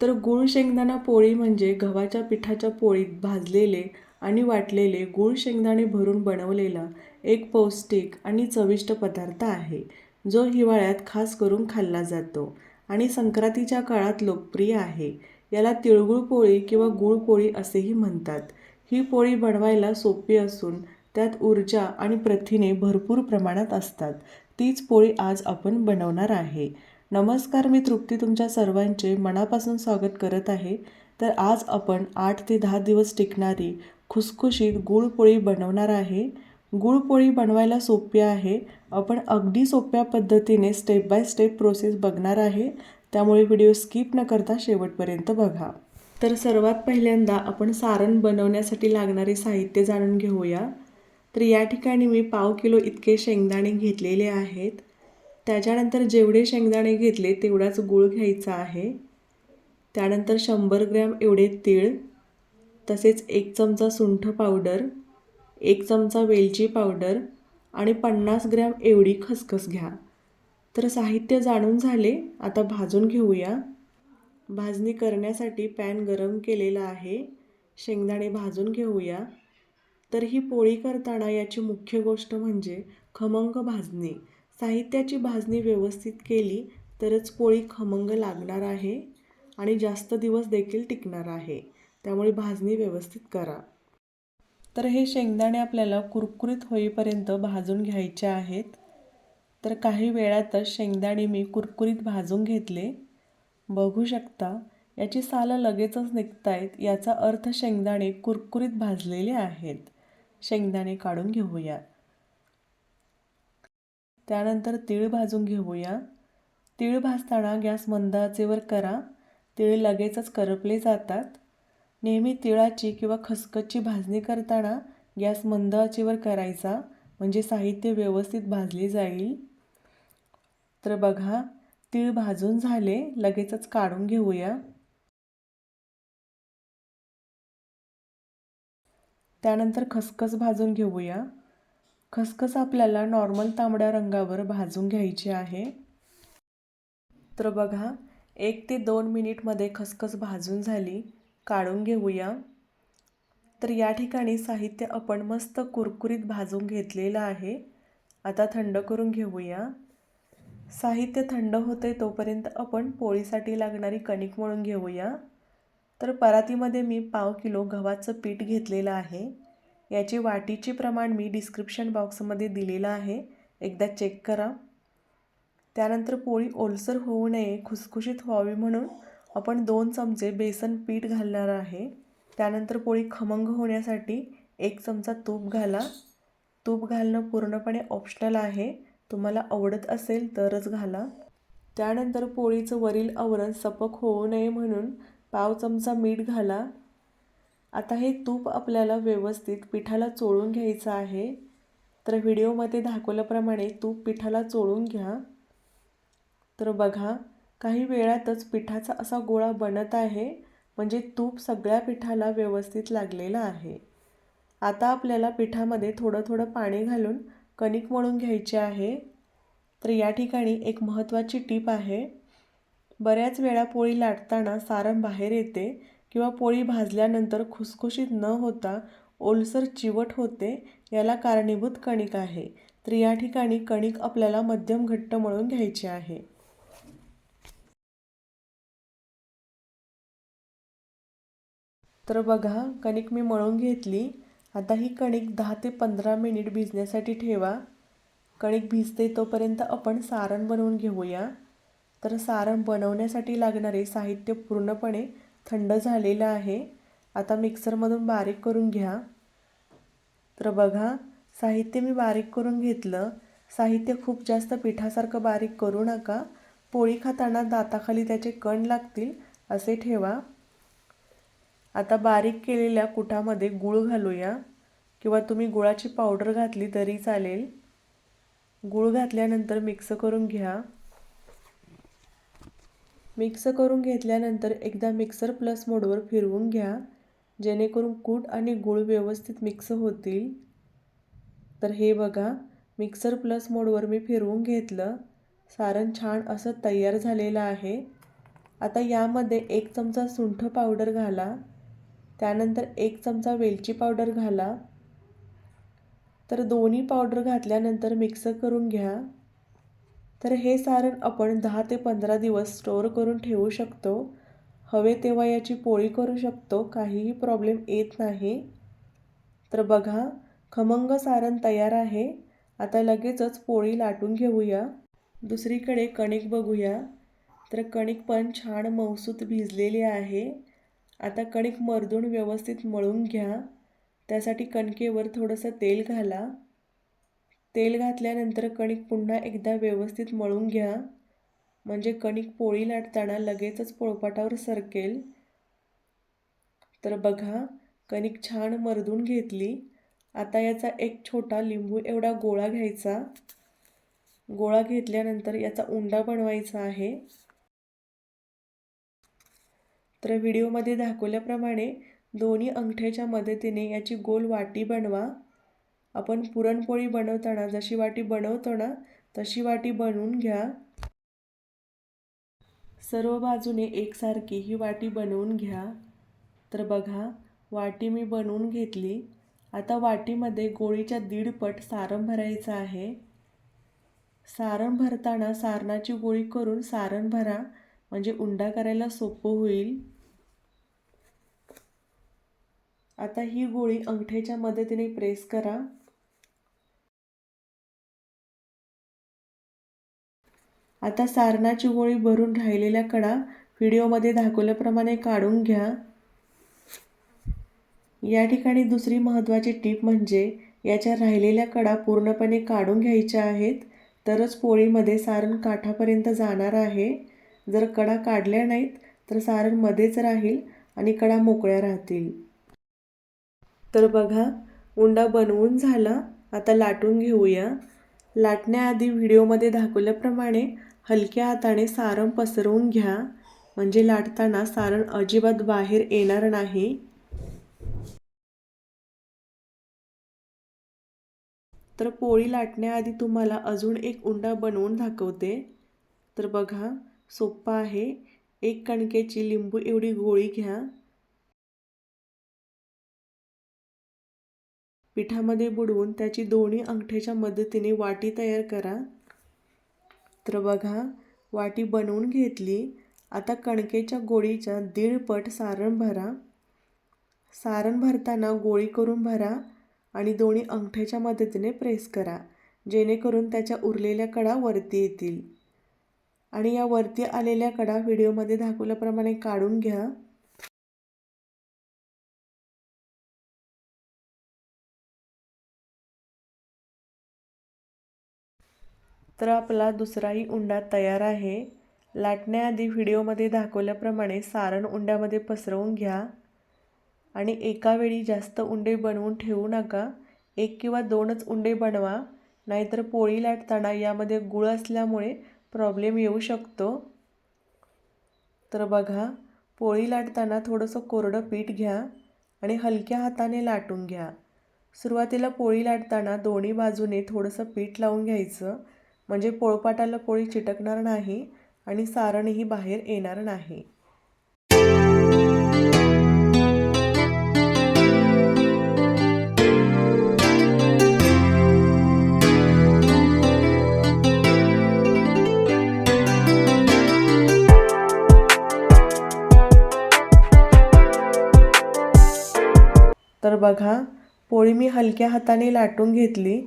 तर गुळ शेंगदाणा पोळी म्हणजे गव्हाच्या पिठाच्या पोळीत भाजलेले आणि वाटलेले गूळ शेंगदाणे भरून बनवलेला एक पौष्टिक आणि चविष्ट पदार्थ आहे जो हिवाळ्यात खास करून खाल्ला जातो आणि संक्रांतीच्या काळात लोकप्रिय आहे. याला तिळगुळ पोळी किंवा गुळ पोळी असेही म्हणतात. ही पोळी बनवायला सोपी असून त्यात ऊर्जा आणि प्रथिने भरपूर प्रमाणात असतात. तीच पोळी आज आपण बनवणार आहे. नमस्कार मी तृप्ती तुमच्या सर्वांचे मनापासून स्वागत करत आहे. तर आज आपण आठ ते दहा दिवस टिकणारी खुसखुशीत गुळपोळी बनवणार आहे. गुळपोळी बनवायला सोपी आहे. आपण अगदी सोप्या पद्धतीने स्टेप बाय स्टेप प्रोसेस बघणार आहे. त्यामुळे व्हिडिओ स्किप न करता शेवटपर्यंत बघा. तर सर्वात पहिल्यांदा आपण सारण बनवण्यासाठी लागणारे साहित्य जाणून घेऊया. तर या ठिकाणी मी पाव किलो इतके शेंगदाणे घेतलेले आहेत. त्याच्यानंतर जेवढे शेंगदाणे घेतले तेवढाच गूळ घ्यायचा आहे. त्यानंतर शंभर ग्रॅम एवढे तीळ तसेच एक चमचा सुंठ पावडर एक चमचा वेलची पावडर आणि पन्नास ग्रॅम एवढी खसखस घ्या. तर साहित्य जाणून झाले आता भाजून घेऊया. भाजणी करण्यासाठी पॅन गरम केलेला आहे. शेंगदाणे भाजून घेऊया. तर ही पोळी करताना याची मुख्य गोष्ट म्हणजे खमंग भाजणी. साहित्याची भाजणी व्यवस्थित केली तरच पोळी खमंग लागणार आहे आणि जास्त दिवस देखील टिकणार आहे. त्यामुळे भाजणी व्यवस्थित करा. तर हे शेंगदाणे आपल्याला कुरकुरीत होईपर्यंत भाजून घ्यायचे आहेत. तर काही वेळातच शेंगदाणे मी कुरकुरीत भाजून घेतले. बघू शकता याची सालं लगेचच निघत आहेत याचा अर्थ शेंगदाणे कुरकुरीत भाजलेले आहेत. शेंगदाणे काढून घेऊयात. त्यानंतर तीळ भाजून घेऊया. तीळ भाजताना गॅस मंद आचेवर करा. तीळ लगेचच करपले जातात. नेहमी तिळाची किंवा खसखसची भाजणी करताना गॅस मंद आचेवर करायचा म्हणजे साहित्य व्यवस्थित भाजले जाईल. तर बघा तीळ भाजून झाले लगेचच काढून घेऊया. त्यानंतर खसखस भाजून घेऊया. खसखस आपल्याला नॉर्मल तांबड्या रंगावर भाजून घ्यायची आहे. तर बघा एक ते दोन मिनिटमध्ये खसखस भाजून झाली. काढून घेऊया. तर या ठिकाणी साहित्य आपण मस्त कुरकुरीत भाजून घेतलेलं आहे. आता थंड करून घेऊया. साहित्य थंड होते तोपर्यंत आपण पोळीसाठी लागणारी कणिक मळून घेऊया. तर परातीमध्ये मी पाव किलो गव्हाचं पीठ घेतलेलं आहे. याची वाटीचे प्रमाण मी डिस्क्रिप्शन बॉक्समध्ये दिलेलं आहे. एकदा चेक करा. त्यानंतर पोळी ओलसर होऊ नये खुसखुशीत व्हावी म्हणून आपण दोन चमचे बेसन पीठ घालणार आहे. त्यानंतर पोळी खमंग होण्यासाठी एक चमचा तूप घाला. तूप घालणं पूर्णपणे ऑप्शनल आहे. तुम्हाला आवडत असेल तरच घाला. त्यानंतर पोळीचं वरील आवरण सपक होऊ नये म्हणून पाव चमचा मीठ घाला. आता हे तूप आपल्याला व्यवस्थित पिठाला चोळून घ्यायचं आहे. तर व्हिडिओमध्ये दाखवल्याप्रमाणे तूप पिठाला चोळून घ्या. तर बघा काही वेळातच पिठाचा असा गोळा बनत आहे म्हणजे तूप सगळ्या पिठाला व्यवस्थित लागलेलं आहे. आता आपल्याला पिठामध्ये थोडं थोडं पाणी घालून कणिक मळून घ्यायचे आहे. तर या ठिकाणी एक महत्त्वाची टीप आहे. बऱ्याच वेळा पोळी लाटताना सारण बाहेर येते किंवा पोळी भाजल्यानंतर खुसखुशीत न होता ओलसर चिवट होते याला कारणीभूत कणिक आहे. तर या ठिकाणी कणिक आपल्याला मध्यम घट्ट मळून घ्यायची आहे. तर बघा कणिक मी मळून घेतली. आता ही कणिक दहा ते पंधरा मिनिट भिजण्यासाठी ठेवा. कणिक भिजते तोपर्यंत आपण सारण बनवून घेऊया. तर सारण बनवण्यासाठी लागणारे साहित्य पूर्णपणे थंड झालेलं आहे. आता मिक्सरमधून बारीक करून घ्या. तर बघा साहित्य मी बारीक करून घेतलं. साहित्य खूप जास्त पिठासारखं बारीक करू नका. पोळी खाताना दाताखाली त्याचे कण लागतील असे ठेवा. आता बारीक केलेल्या कुठामध्ये गूळ घालूया. किंवा तुम्ही गुळाची पावडर घातली तरी चालेल. गूळ घातल्यानंतर मिक्स करून घ्या. मिक्स करून घेतल्यानंतर एकदा मिक्सर प्लस मोडवर फिरवून घ्या. जेणेकरून कूट आणि गूळ व्यवस्थित मिक्स होतील. तर हे बघा मिक्सर प्लस मोडवर मी फिरवून घेतलं. सारण छान असं तयार झालेलं आहे. आता यामध्ये एक चमचा सुंठ पावडर घाला. त्यानंतर एक चमचा वेलची पावडर घाला. तर दोन्ही पावडर घातल्यानंतर मिक्स करून घ्या. तर हे सारण आपण दहा ते पंधरा दिवस स्टोअर करून ठेवू शकतो. हवे तेव्हा याची पोळी करू शकतो. काहीही प्रॉब्लेम येत नाही. तर बघा खमंग सारण तयार आहे. आता लगेचच पोळी लाटून घेऊया. दुसरीकडे कणिक बघूया. तर कणिक पण छान मौसूत भिजलेली आहे. आता कणिक मर्दून व्यवस्थित मळून घ्या. त्यासाठी कणकेवर थोडंसं तेल घाला. तेल घातल्यानंतर कणिक पुन्हा एकदा व्यवस्थित मळून घ्या. म्हणजे कणिक पोळी लाटताना लगेचच पोळपाटावर सरकेल. तर बघा कणिक छान मरदून घेतली. आता याचा एक छोटा लिंबू एवढा गोळा घ्यायचा. गोळा घेतल्यानंतर याचा उंडा बनवायचा आहे. तर व्हिडिओमध्ये दाखवल्याप्रमाणे दोन्ही अंगठ्याच्या मदतीने याची गोल वाटी बनवा. आपण पुरणपोळी बनवताना जशी वाटी बनवतो ना तशी वाटी बनवून घ्या. सर्व बाजूने एकसारखी ही वाटी बनवून घ्या. तर बघा वाटी मी बनवून घेतली. आता वाटीमध्ये गोळीच्या दीडपट सारण भरायचं आहे. सारण भरताना सारणाची गोळी करून सारण भरा म्हणजे उंडा करायला सोपं होईल. आता ही गोळी अंगठ्याच्या मदतीने प्रेस करा. आता सारणाची गोळी भरून राहिलेल्या कडा व्हिडिओमध्ये दाखवल्याप्रमाणे काढून घ्या. या ठिकाणी दुसरी महत्त्वाची टीप म्हणजे याच्या राहिलेल्या कडा पूर्णपणे काढून घ्यायच्या आहेत तरच पोळीमध्ये सारण काठापर्यंत जाणार आहे. जर कडा काढल्या नाहीत तर सारण मध्येच राहील आणि कडा मोकळ्या राहतील. तर बघा उंडा बनवून झाला. आता लाटून घेऊया. लाटण्याआधी व्हिडिओमध्ये दाखवल्याप्रमाणे हलक्या हाताने सारण पसरवून घ्या. म्हणजे लाटताना सारण अजिबात बाहेर येणार नाही. तर पोळी लाटण्याआधी तुम्हाला अजून एक उंडा बनवून दाखवते. तर बघा सोप्पा आहे. एक कणकेची लिंबू एवढी गोळी घ्या. पिठामध्ये बुडवून त्याची दोन्ही अंगठ्याच्या मदतीने वाटी तयार करा. तर बघा वाटी बनवून घेतली. आता कणकेच्या गोळीच्या दीड सारण भरा. सारण भरताना गोळी करून भरा आणि दोन्ही अंगठ्याच्या मदतीने प्रेस करा जेणेकरून त्याच्या उरलेल्या कडा वरती येतील. आणि या वरती आलेल्या कडा व्हिडिओमध्ये दाखवल्याप्रमाणे काढून घ्या. तर आपला दुसराही उंडा तयार आहे. लाटण्याआधी व्हिडिओमध्ये दाखवल्याप्रमाणे सारण उंड्यामध्ये पसरवून घ्या आणि एका वेळी जास्त उंडे बनवून ठेवू नका. एक किंवा दोनच उंडे बनवा नाहीतर पोळी लाटताना यामध्ये गुळ असल्यामुळे प्रॉब्लेम येऊ शकतो. तर बघा पोळी लाटताना थोडंसं कोरडं पीठ घ्या आणि हलक्या हाताने लाटून घ्या. सुरुवातीला पोळी लाटताना दोन्ही बाजूने थोडंसं पीठ लावून घ्यायचं. म्हणजे पोळपाटाला पोळी चिटकणार नाही आणि सारणही बाहेर येणार नाही. तर बघा पोळी मी हलक्या हाताने लाटून घेतली.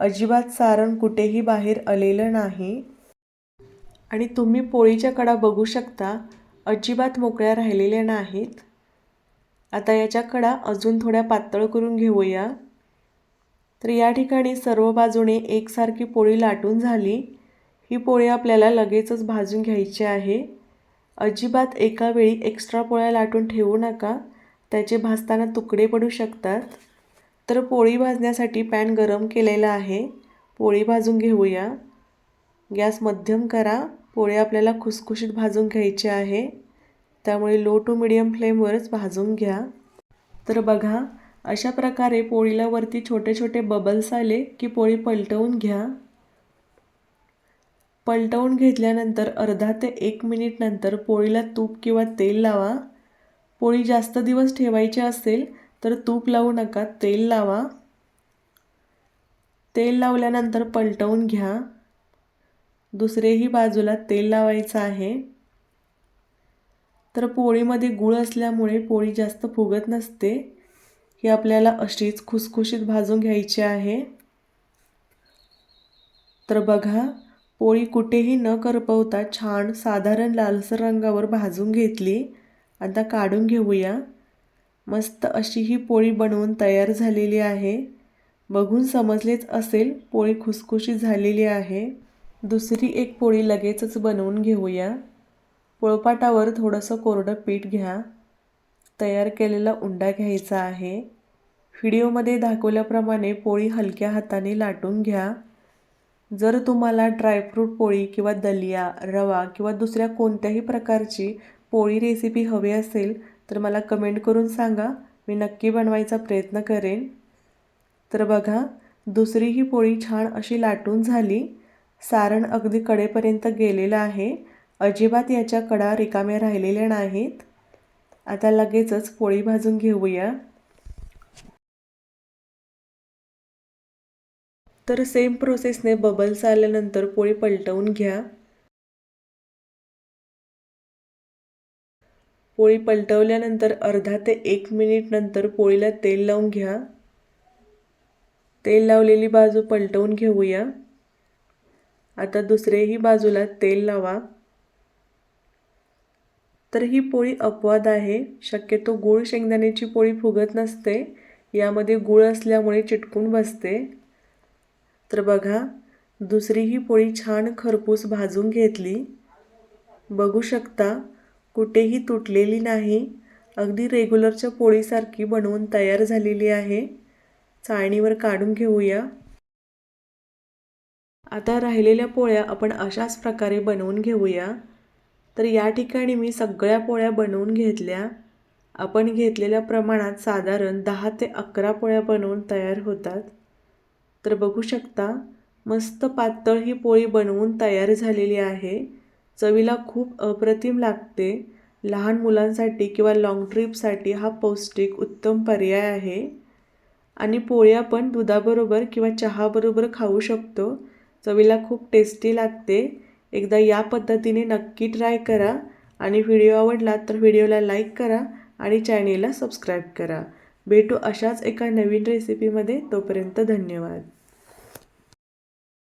अजिबात सारण कुठेही बाहेर आलेलं नाही. आणि तुम्ही पोळीच्या कडा बघू शकता अजिबात मोकळ्या राहिलेल्या नाहीत. आता याच्या कडा अजून थोड्या पातळ करून घेऊया. तर या ठिकाणी सर्व बाजूने एकसारखी पोळी लाटून झाली. ही पोळी आपल्याला लगेचच भाजून घ्यायची आहे. अजिबात एका वेळी एक्स्ट्रा पोळ्या लाटून ठेवू नका. त्याचे भाजताना तुकडे पडू शकतात. तर पोळी भाजण्यासाठी पॅन गरम केलेला आहे. पोळी भाजून घेऊया. गॅस मध्यम करा. पोळी आपल्याला खुसखुशीत भाजून घ्यायची आहे. त्यामुळे लो टू मिडियम फ्लेमवरच भाजून घ्या. तर बघा अशा प्रकारे पोळीला वरती छोटे छोटे बबल्स आले की पोळी पलटवून घ्या. पलटवून घेतल्यानंतर अर्धा ते एक मिनिट नंतर पोळीला तूप किंवा तेल लावा. पोळी जास्त दिवस ठेवायची असेल तर तूप लावू नका तेल लावा. तेल लावल्यानंतर पलटवून घ्या. दुसरेही बाजूला तेल लावायचं आहे. तर पोळीमध्ये गूळ असल्यामुळे पोळी जास्त फुगत नसते. ही आपल्याला अशीच खुसखुशीत भाजून घ्यायची आहे. तर बघा पोळी कुठेही न करपवता छान साधारण लालसर रंगावर भाजून घेतली. आता काढून घेऊया. मस्त अशी ही पोळी बनवून तयार झालेली आहे. बघून समजलेच असेल पोळी खुसखुशी झालेली आहे. दुसरी एक पोळी लगेचच बनवून घेऊया. पोळपाटावर थोडंसं कोरडं पीठ घ्या. तयार केलेला उंडा घ्यायचा आहे. व्हिडिओमध्ये दाखवल्याप्रमाणे पोळी हलक्या हाताने लाटून घ्या. जर तुम्हाला ड्रायफ्रूट पोळी किंवा दलिया रवा किंवा दुसऱ्या कोणत्याही प्रकारची पोळी रेसिपी हवी असेल तर मला कमेंट करून सांगा. मी नक्की बनवायचा प्रयत्न करेन. तर बघा दुसरी ही पोळी छान अशी लाटून झाली. सारण अगदी कडेपर्यंत गेलेलं आहे. अजिबात याच्या कडा रिकाम्या राहिलेल्या नाहीत. आता लगेचच पोळी भाजून घेऊया. तर सेम प्रोसेसने बबल्स आल्यानंतर पोळी पलटवून घ्या. पोळी पलटवल्यानंतर अर्धा ते एक मिनिट नंतर पोळीला तेल लावून घ्या. तेल लावलेली बाजू पलटवून घेऊया. आता दुसरेही बाजूला तेल लावा. तर ही पोळी अपवाद आहे. शक्यतो गूळ शेंगदाण्याची पोळी फुगत नसते. यामध्ये गूळ असल्यामुळे चिटकून बसते. तर बघा दुसरी ही पोळी छान खरपूस भाजून घेतली. बघू शकता कुठेही तुटलेली नाही. अगदी रेग्युलरच्या पोळीसारखी बनवून तयार झालेली आहे. चाळणीवर काढून घेऊया. आता राहिलेल्या पोळ्या आपण अशाच प्रकारे बनवून घेऊया. तर या ठिकाणी मी सगळ्या पोळ्या बनवून घेतल्या. आपण घेतलेल्या प्रमाणात साधारण दहा ते अकरा पोळ्या बनवून तयार होतात. तर बघू शकता मस्त पातळ ही पोळी बनवून तयार झालेली आहे. चवीला खूप अप्रतिम लागते. लहान मुलांसाठी किंवा लाँग ट्रिपसाठी हा पौष्टिक उत्तम पर्याय आहे. आणि पोळी आपण दुधाबरोबर किंवा चहाबरोबर खाऊ शकतो. चवीला खूप टेस्टी लागते. एकदा या पद्धतीने नक्की ट्राय करा. आणि व्हिडिओ आवडला तर व्हिडिओला लाईक करा आणि चॅनेलला सबस्क्राईब करा. भेटू अशाच एका नवीन रेसिपीमध्ये तोपर्यंत धन्यवाद.